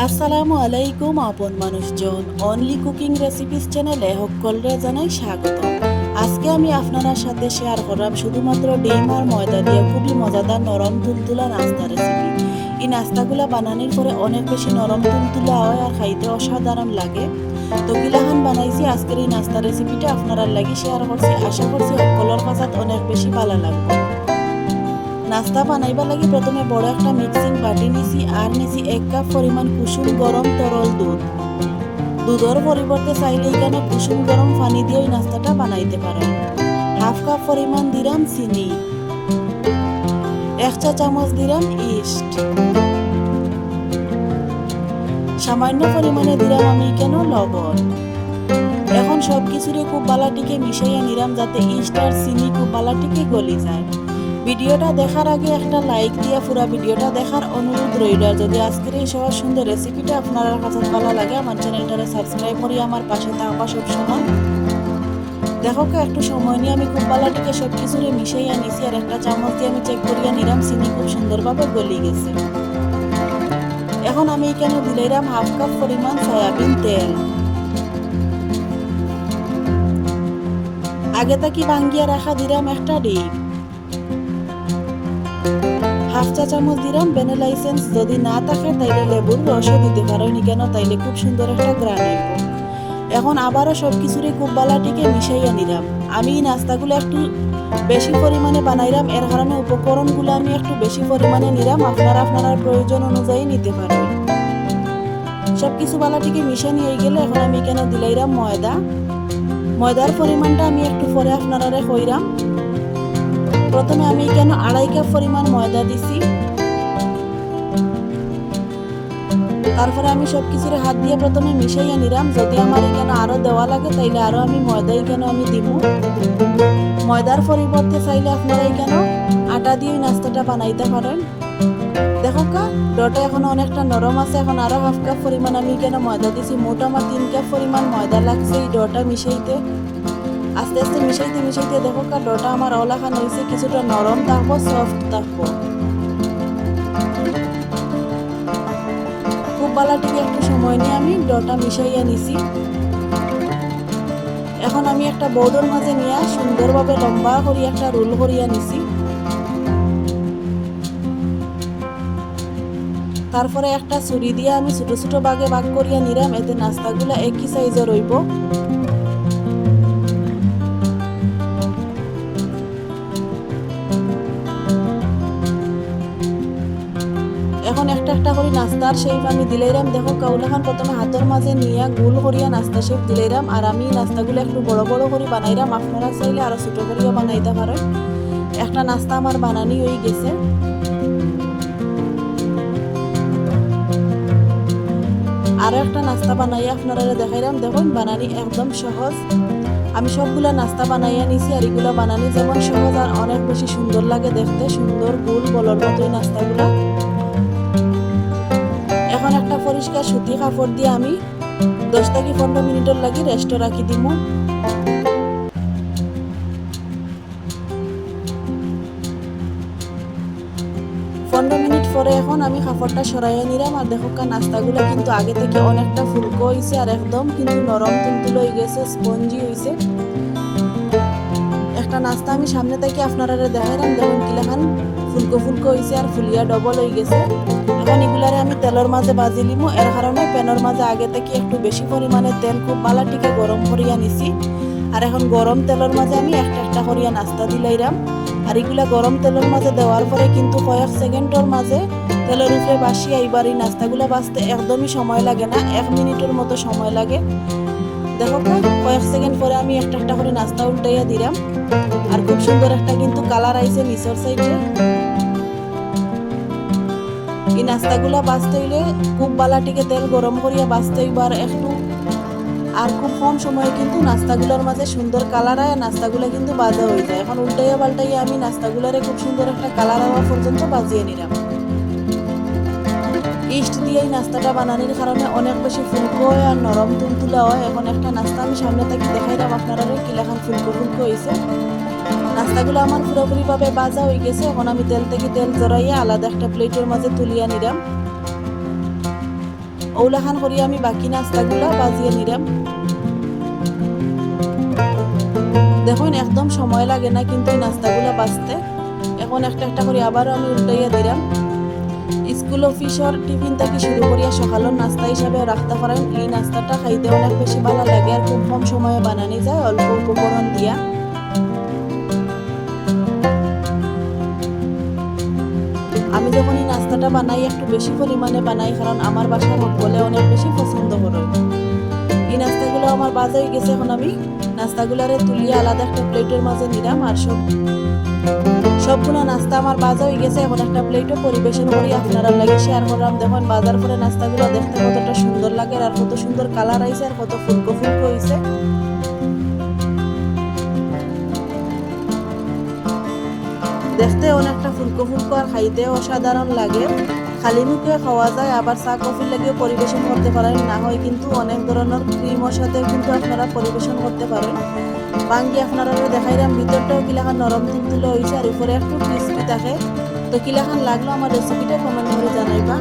আসসালামু আলাইকুম, আপন মানুষজন। অনলি কুকিং রেসিপিস চ্যানেলে সকলরে জানাই স্বাগত। আজকে আমি আপনার সাথে শেয়ার করলাম শুধুমাত্র ডিম আর ময়দা দিয়ে খুবই মজাদার নরম তুলতুলা নাস্তা রেসিপি এই নাস্তাগুলা বানানোর পরে অনেক বেশি নরম তুলতুলা হয় আর খাইতে অসাধারণ লাগে। তো গিলাহান বানাইছি, আজকের এই নাস্তা রেসিপিটা আপনারা লাগি শেয়ার করছি। আশা করছি সকলের কাছে অনেক বেশি ভালো লাগবে। নাস্তা বানাইবার লাগি প্রথমে বড় একটা মিক্সিং বাটি নিছি আর নিছি এক কাপ পরিমাণ কুসুম গরম তরল দুধ। দুধের পরিবর্তে চাইলে এখানে কুসুম গরম পানি দিয়ে ওই নাস্তাটা বানাইতে পারেন। হাফ কাপ পরিমাণ দিলাম চিনি। এক চা চামচ দিলাম ইস্ট। সামান্য পরিমাণে দিলাম আমি কেন লবণ। এখন সব কিছুরে খুব বালাটিকে মিশাইয়া নিলাম যাতে ইস্ট আর চিনি খুব বালাটিকে গলি যায়। ভিডিওটা দেখার আগে একটা লাইক দিয়া পুরা ভিডিওটা দেখার অনুরোধ রইল। যদি আজকের এই সহজ সুন্দর রেসিপিটা আপনার কাছে ভালো লাগে, আমার চ্যানেলটারে সাবস্ক্রাইব করি আমার পাশে থাকা সব সময় দেখো একটু সময় নিয়ে আমি খুব বালাটিকে সব কিছুরে মিশাইয়া নিছি আর একটা চামচ দিয়ে আমি চেক করিয়া নিলাম, চিনি খুব সুন্দরভাবে গলি গেছে। এখন আমি এখানে দিলাইরাম হাফ কাপ পরিমাণ সয়াবিন তেল। আগে তাকি ভাঙ্গিয়া রাখা দিলাম একটা ডিম। হাফ চা চামচ দিলাম ভ্যানিলা এসেন্স যদি না থাকে, তাইলে লেবুর রসও দিতে পারো কেন? তাইলে খুব সুন্দর একটা আইব এখন আবারও সব কিছুরই খুব বালাটিকে মিশাইয়া নিলাম। আমি নাস্তাগুলো একটু বেশি পরিমাণে বানাইলাম, এর কারণে উপকরণগুলো আমি একটু বেশি পরিমাণে নিলাম, আপনারা আপনার প্রয়োজন অনুযায়ী নিতে পারবেন সব কিছু বালাটিকে মিশে নিয়ে গেলে এখন আমি কেন দিলাইরাম ময়দা? ময়দার পরিমাণটা আমি একটু পরে আপনারা কইরাম। প্রথমে আমি কেন আড়াই কাপ পরিমাণ ময়দা দিছি? তারপরে আমি সব কিছুর হাত দিয়ে প্রথমে মিশাইয়া নিলাম। যদি আমার এখানে আরও দেওয়া লাগে, তাইলে আরও আমি ময়দা এখানে আমি দিব? ময়দার পরিবর্তে চাইলে আপনারা এখানে আটা দিয়ে নাস্তাটা বানাইতে পারেন। দেখো কা, ডটা এখন অনেকটা নরম আছে। এখন আরও হাফ কাপ পরিমাণ আমি এখানে ময়দা দিছি। মোটা আমার তিন কাপ পরিমাণ ময়দা লাগছে এই ডটা মিশাইতে। আস্তে আস্তে মিশাইতে মিশাইতে দেখো কা ডটা আমার অলাখান হয়েছে কিছুটা নরম থাকব সফট থাকব। খুব বালাটিকে একটু সময় নিয়ে আমি ডটা মিশাইয়া নিছি। এখন আমি একটা বৌডোর মাঝে নিয়ে সুন্দরভাবে লম্বা করি একটা রোল করিয়া নিছি। তারপরে একটা ছুরি দিয়ে আমি ছোট ছোট বাগে ভাগ করিয়া নিলাম, এতে নাস্তাগুলা একই সাইজে রইব। এখন একটা একটা করে নাস্তার শেপ আমি দিলাইরাম। দেখো কাউলাখান প্রথমে হাতের মাঝে নিয়ে গোল করিয়া নাস্তা শেপ দিলাইরাম। আর আমি নাস্তাগুলো একটু বড় বড় করে বানাইরাম। আপনারা চাইলে আরও ছোট করিয়া বানাইতে পারেন। একটা নাস্তা আমার বানানি হয়ে গেছে। আরও একটা নাস্তা বানাই আপনারা দেখাইলাম দেখুন, বানানি একদম সহজ। আমি সবগুলা নাস্তা বানাইয়া নিছি আর এগুলা বানানি যেমন সহজ আর অনেক বেশি সুন্দর লাগে দেখতে। সুন্দর গুল বলর মতোই নাস্তাগুলা। পরিষ্কার সুতি কাপড় দিয়ে আমি দশ থেকে পনেরো মিনিটের লাগি রেস্টে রাখি দিব পনেরো মিনিট পরে এখন আমি কাপড়টা সরাইয়া নিলাম আর দেখো নাস্তাগুলো কিন্তু আগে থেকে অনেকটা ফুলকো হয়েছে আর একদম কিন্তু নরম তুলতুলো হয়ে গেছে স্পঞ্জি হয়েছে একটা নাস্তা আমি সামনে থেকে আপনারা দেখাইলাম, দেখুন কিলাখান ফুলকো ফুলকো হয়েছে আর ফুলিয়া ডবল হয়ে গেছে। এখন এগুলারে আমি তেলের মাঝে বাজি লিমু। এর কারণে প্যানের মাঝে আগে থেকে একটু বেশি পরিমাণে তেল, খুব বালাটিকে গরম করিয়া নিছি। আর এখন গরম তেলের মাঝে আমি একটা একটা করিয়া নাস্তা দিলাইরাম। আর এগুলা গরম তেলের মাঝে দেওয়ার পরে কিন্তু কয়েক সেকেন্ডের মাঝে তেলের উপরে বাসিয়া এইবার এই নাস্তাগুলো বাঁচতে একদমই সময় লাগে না, এক মিনিটের মতো সময় লাগে। দেখো কয়েক সেকেন্ড পরে আমি একটা একটা করে নাস্তা উল্টাইয়া দিলাম। আর খুব সুন্দর একটা কিন্তু কালার আইছে নিচের সাইডে। এই নাস্তাগুলা বাঁচতে হইলে খুব বালাটিকে তেল গরম করিয়া বাঁচতে হইবার একটু আর খুব কম সময়ে কিন্তু নাস্তাগুলোর মাঝে সুন্দর কালার আর নাস্তাগুলো কিন্তু বাজা হয়ে যায়। এখন উল্টাইয়া পাল্টাইয়া আমি নাস্তাগুলারে খুব সুন্দর একটা কালার হওয়া পর্যন্ত বাজিয়ে নিলাম। ইস্ট দিয়ে এই নাস্তাটা বানানোর কারণে অনেক বেশি ফুলকো হয় আর নরম তুলতুলা হয় এখন একটা নাস্তা আমি সামনে থেকে দেখাইলাম আপনারা কিলাখান ফুলকো ফুলকো হয়েছে নাস্তাগুলো আমার পুরোপুরিভাবে বাজা হয়ে গেছে। এখন আমি তেল থেকে তেল জড়াইয়া আলাদা একটা প্লেটের মাঝে তুলিয়া নিলাম ওলাখান করি আমি বাকি নাস্তাগুলা, বাজিয়ে নিলাম দেখুন, একদম সময় লাগে না কিন্তু এই নাস্তাগুলো বাঁচতে এখন একটা একটা করে আবারও আমি উল্টাইয়া দিলাম স্কুল অফিসর টিফিন থেকে শুরু করিয়া সকালের নাস্তা হিসাবে রাখতে পারেন এই নাস্তাটা খাইতে অনেক বেশি ভালো লাগে আর খুব কম সময়ে বানানি যায়, অল্প উপকরণ দিয়া। যখন বানাই একটু বেশি পরিমাণে বানাই, কারণ আমার বাসার বলে অনেক বেশি পছন্দ করে। এই নাস্তাগুলো আমার বাজে হয়ে গেছে এখন আমি। নাস্তাগুলারে তুলিয়ে আলাদা একটা প্লেটের মাঝে নিলাম আর সব সবগুলো নাস্তা আমার বাজা হয়ে গেছে। এখন একটা প্লেটও পরিবেশন করি আপনারা লাগে শেয়ার করলাম দেখুন, বাজার করে নাস্তাগুলো দেখতে কতটা সুন্দর লাগে আর কত সুন্দর কালার আইছে আর কত ফুলকো ফুলকো হয়েছে দেখতে অনেকটা ফুলকো ফুলকো আর খাইতে অসাধারণ লাগে। খালি মুখে খাওয়া যায়, আবার চা, কফি লাগিয়ে পরিবেশন করতে পারেন। না হয় কিন্তু অনেক ধরনের ক্রিমের সাথে কিন্তু আপনারা পরিবেশন করতে পারেন বাঙ্গি আপনারা দেখাইলাম, ভিতরটাও কিলাখান নরম তুলতুলে হয়েছে আর উপরে একটু ক্রিস্পি থাকে। তো কিলাখান লাগল আমার রেসিপিটা কমেন্ট করে জানাইবা।